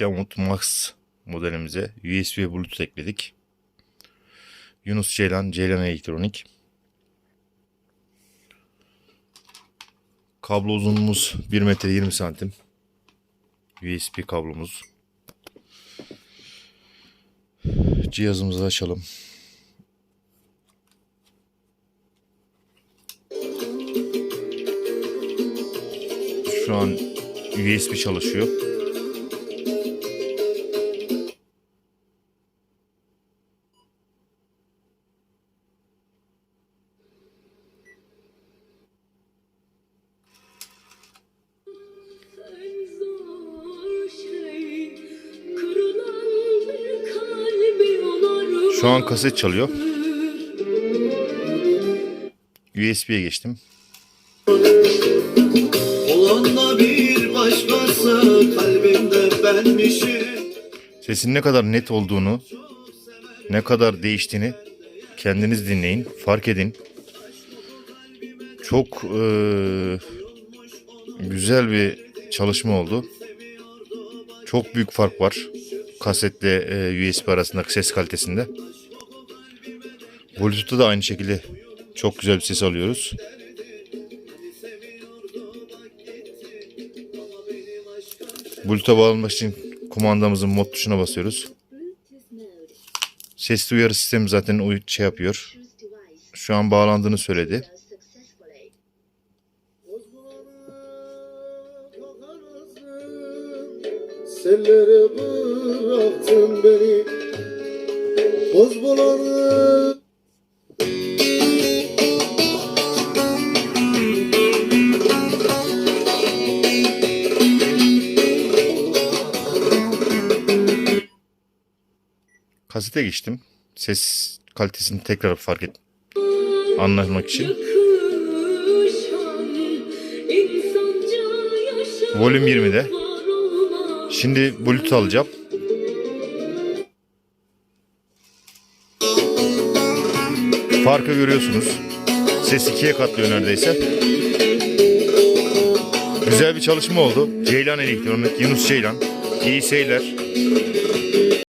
Camut Max modelimize USB Bluetooth ekledik. Yunus Ceylan, Ceylan Elektronik. Kablo uzunluğumuz 1 metre 20 santim. USB kablomuz. Cihazımızı açalım. Şu an USB çalışıyor. Şu an kaset çalıyor. USB'ye geçtim. Olan da bir başkası kalbimde benmişim Sesin ne kadar net olduğunu, ne kadar değiştiğini kendiniz dinleyin, fark edin. Çok eee, güzel bir çalışma oldu. Çok büyük fark var kasetle eee, USB arasındaki ses kalitesinde. Bluetooth'ta da aynı şekilde çok güzel bir ses alıyoruz. Bluetooth'a bağlanmak için kumandamızın mod tuşuna basıyoruz. Sesli uyarı sistemi zaten şey yapıyor. Şu an bağlandığını söyledi. Sellere bıraktın beni Boz bulanı Kasete geçtim. Ses kalitesini tekrar fark et anlamak için. Volüm 20'de. Şimdi Bluetooth alacağım. Farkı görüyorsunuz. Ses ikiye katlıyor neredeyse. Güzel bir çalışma oldu. Ceylan Elektronik, Yunus Ceylan. İyi seyirler.